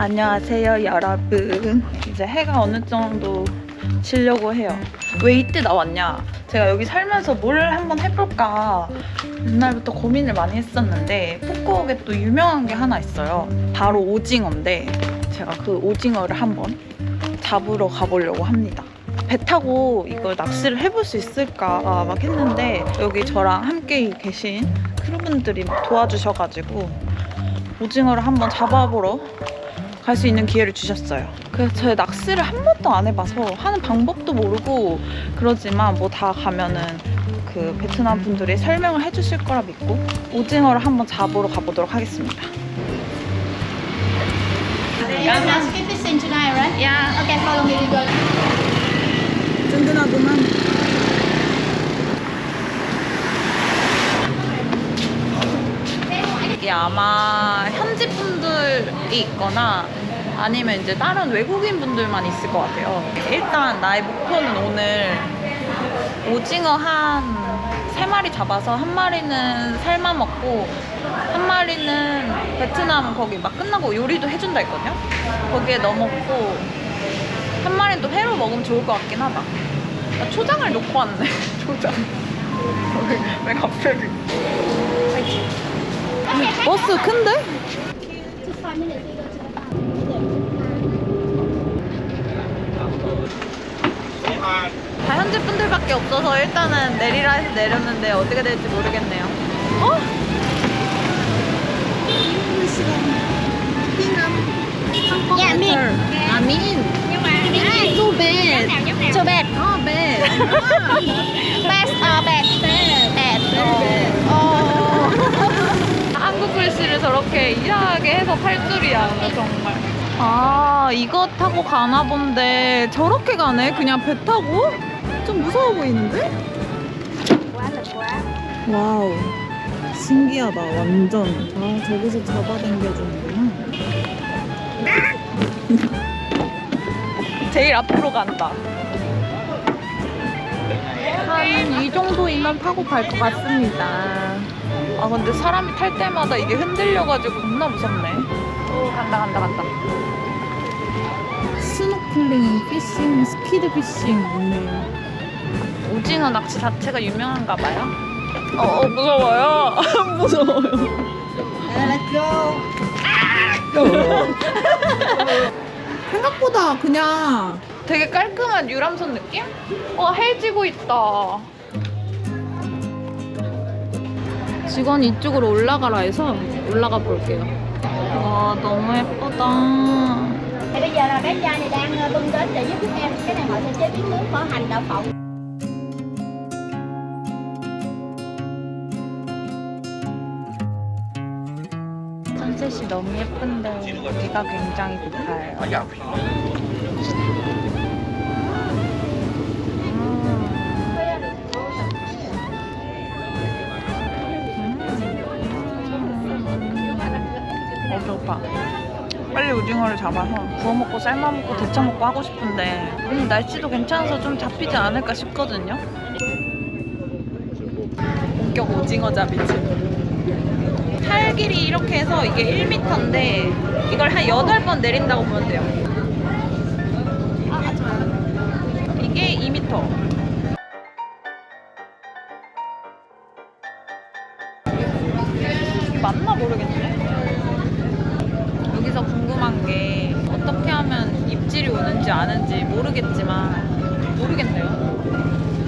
안녕하세요 여러분. 이제 해가 어느 정도 지려고 해요. 왜 이때 나왔냐? 제가 여기 살면서 뭘 한번 해볼까 옛날부터 고민을 많이 했었는데 푸꾸옥에 또 유명한 게 하나 있어요. 바로 오징어인데 제가 그 오징어를 한번 잡으러 가보려고 합니다. 배 타고 이걸 낚시를 해볼 수 있을까 막 했는데 여기 저랑 함께 계신 크루분들이 막 도와주셔가지고 오징어를 한번 잡아보러 갈 수 있는 기회를 주셨어요. 그래서 제가 낚시를 한 번도 안 해봐서 하는 방법도 모르고 그러지만 뭐 다 가면은 그 베트남 분들이 설명을 해주실 거라 믿고 오징어를 한번 잡으러 가보도록 하겠습니다. 든든하구만. 이게 아마 현지 분 들이 있거나 아니면 이제 다른 외국인 분들만 있을 것 같아요. 일단 나의 목표는 오늘 오징어 한 세 마리 잡아서 한 마리는 삶아 먹고 한 마리는 베트남 거기 막 끝나고 요리도 해준다 했거든요. 거기에 넣어 먹고 한 마리는 또 회로 먹으면 좋을 것 같긴 하다. 나 초장을 놓고 왔네. 초장. 왜, 왜 갑자기? 버스 큰데? 다 현지 분들밖에 없어서 일단은 내리라 해서 내렸는데 어떻게 될지 모르겠네요. 어? Yeah, Min. 아민. Nhưng mà ai? Too bad. nào nhóm nào? Too bad. 어, bad. Best or bad? Bad. 어. 한국 저렇게 이상하게 해서 탈 줄이야 정말. 아 이거 타고 가나 본데 저렇게 가네 그냥 배 타고? 좀 무서워 보이는데? 와우 신기하다 완전 아 저기서 잡아당겨주는구나 제일 앞으로 간다 한 이 정도이면 타고 갈 것 같습니다 아 근데 사람이 탈 때마다 이게 흔들려가지고 겁나 무섭네. 오 간다 간다 간다. 스노클링, 피싱, 스피드 피싱. 있네요 오징어 낚시 자체가 유명한가 봐요? 어, 어 무서워요. 무서워요. Let's go. 생각보다 그냥 되게 깔끔한 유람선 느낌? 와 해지고 있다 직원이 이쪽으로 올라가라 해서 올라가 볼게요 와 너무 예쁘다. 선셋이 너무 예쁜데 여기가 굉장히 고파요 오징어를 잡아서 구워 먹고 삶아 먹고 데쳐 먹고 하고 싶은데 오늘 날씨도 괜찮아서 좀 잡히지 않을까 싶거든요. 본격 오징어 잡이지 탈 길이 이렇게 해서 이게 1m인데 이걸 한 8번 내린다고 보면 돼요. 이게 2m 입질이 오는지 아는지 모르겠지만 모르겠네요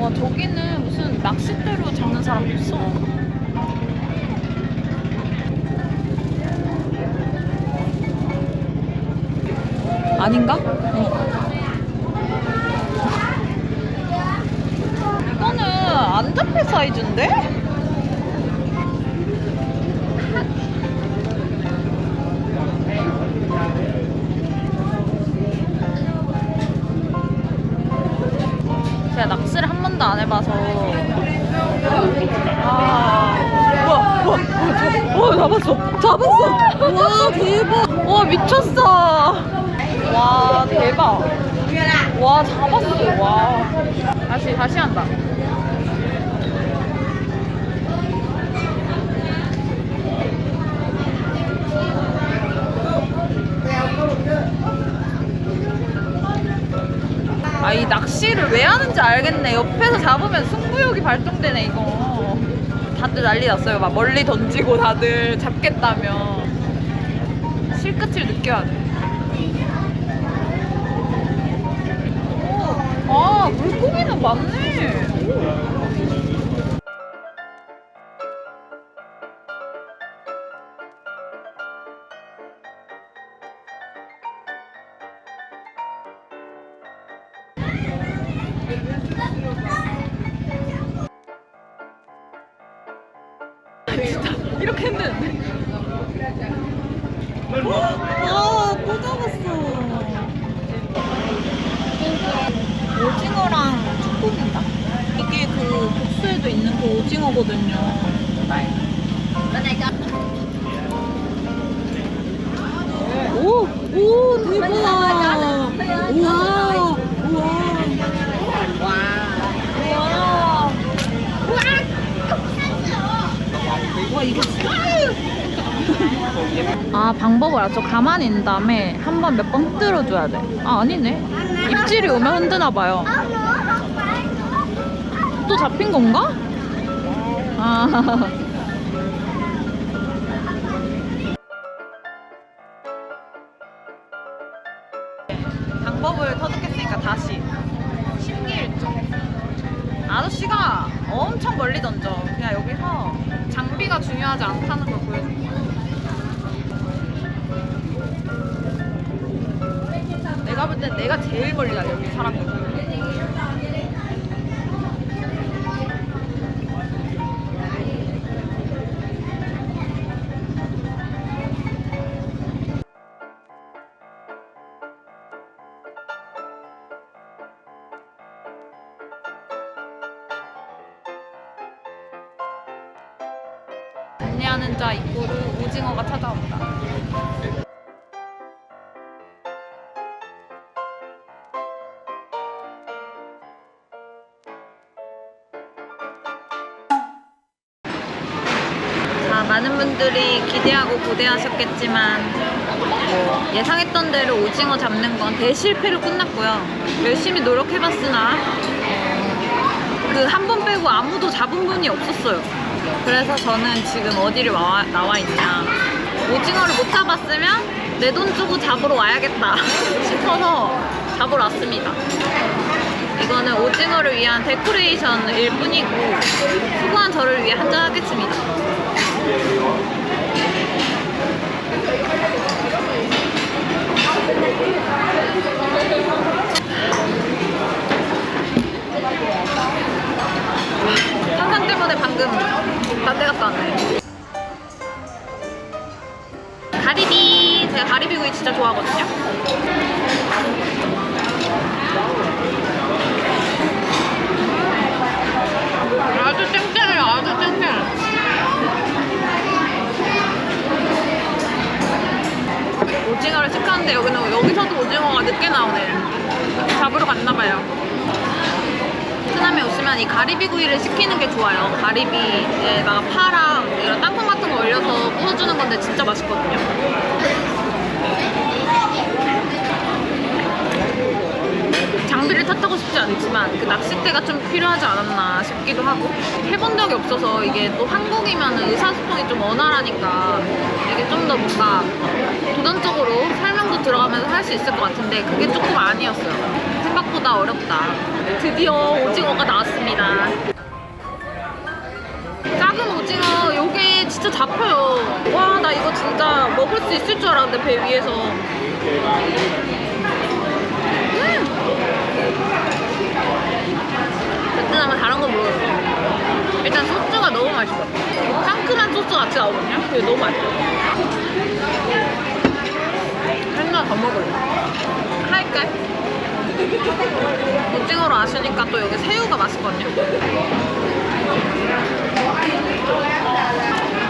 와 저기는 무슨 낚싯대로 잡는 사람도 있어 아닌가? 어. 이거는 안 잡힐 사이즈인데? 잡았어. 잡았어. 와 대박. 와 미쳤어. 와 대박. 와 잡았어. 와. 다시 다시 한다. 아 이 낚시를 왜 하는지 알겠네. 옆에서 잡으면 승부욕이 발동되네 이거. 다들 난리 났어요. 막 멀리 던지고 다들 잡겠다며. 실끝을 느껴야 돼. 오, 아 물고기는 많네. 이렇게 했는데. 와, 또 잡았어. 오징어랑 쭈꾸미인가? 이게 그 복수에도 있는 그 오징어거든요. 오, 오, 대박. 우와, 우와. 와. 와, 이게 진짜. 아, 방법을 알았죠. 가만히 있는 다음에 한 번 몇 번 흔들어줘야 돼. 아, 아니네. 입질이 오면 흔드나 봐요. 또 잡힌 건가? 아. 땐 내가 제일 멀리 가요 여기 사람들. 안내하는 자 입구로 오징어가 찾아온다 많은 분들이 기대하고 고대하셨겠지만 뭐 예상했던 대로 오징어 잡는 건 대실패로 끝났고요. 열심히 노력해봤으나 그 한 번 빼고 아무도 잡은 분이 없었어요. 그래서 저는 지금 어디를 와, 나와 있냐. 오징어를 못 잡았으면 내 돈 주고 잡으러 와야겠다 싶어서 잡으러 왔습니다. 이거는 오징어를 위한 데코레이션일 뿐이고 수고한 저를 위해 한잔하겠습니다. 탄산 때문에 방금 딴데 갔다 왔네. 가리비! 제가 가리비구이 진짜 좋아하거든요. 시켰는데 여기는 여기서도 오징어가 늦게 나오네. 잡으러 갔나봐요. 베트남에 오시면 이 가리비 구이를 시키는 게 좋아요. 가리비에다가 파랑 이런 땅콩 같은 거 올려서 구워주는 건데 진짜 맛있거든요. 장비를 탓하고 싶지 않지만 그 낚싯대가 좀 필요하지 않았나 싶기도 하고 해본 적이 없어서 이게 또 한국이면 의사소통이 좀 원활하니까 이게 좀 더 뭔가 도전적으로 설명도 들어가면서 할 수 있을 것 같은데 그게 조금 아니었어요. 생각보다 어렵다. 드디어 오징어가 나왔습니다. 작은 오징어 요게 진짜 잡혀요. 와 나 이거 진짜 먹을 수 있을 줄 알았는데 배 위에서. 음! 베트남은 다른 거 모르겠어. 일단 소스가 너무 맛있어. 상큼한 소스 같이 나오거든요. 그게 너무 맛있어. 하나 더 먹을래. 할까? 오징어로 아시니까 또 여기 새우가 맛있거든요.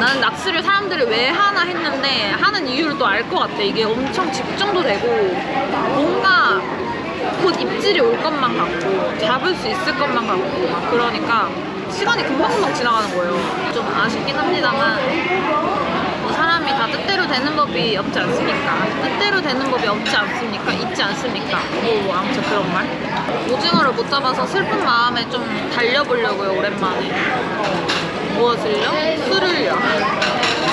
나는 낚시를 사람들이 왜 하나 했는데 하는 이유를 또 알 것 같아. 이게 엄청 집중도 되고 뭔가 곧 입질이 올 것만 같고 잡을 수 있을 것만 같고 막 그러니까 시간이 금방금방 지나가는 거예요. 좀 아쉽긴 합니다만 뜻대로 되는 법이 없지 않습니까? 뜻대로 되는 법이 없지 않습니까? 있지 않습니까? 뭐, 뭐 아무튼 그런 말. 오징어를 못 잡아서 슬픈 마음에 좀 달려보려고요 오랜만에. 무엇을요? 술을요.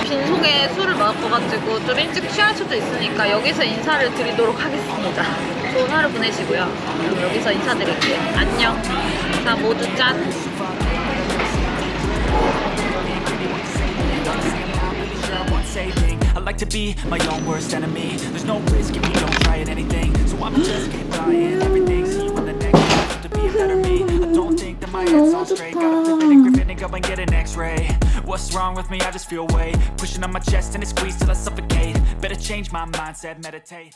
빈속에 술을 먹어가지고 좀 일찍 취할 수도 있으니까 여기서 인사를 드리도록 하겠습니다. 좋은 하루 보내시고요. 그럼 여기서 인사드릴게요. 안녕. 자 모두 짠. To be my own worst enemy. There's no risk if you don't try at anything. So I'ma just keep buying everything See you in the next life to be a better me. I don't think that my head's on straight. Gotta flip it and grip it and go and get an x-ray. What's wrong with me? I just feel weight. Pushing on my chest and it squeezes till I suffocate. Better change my mindset, meditate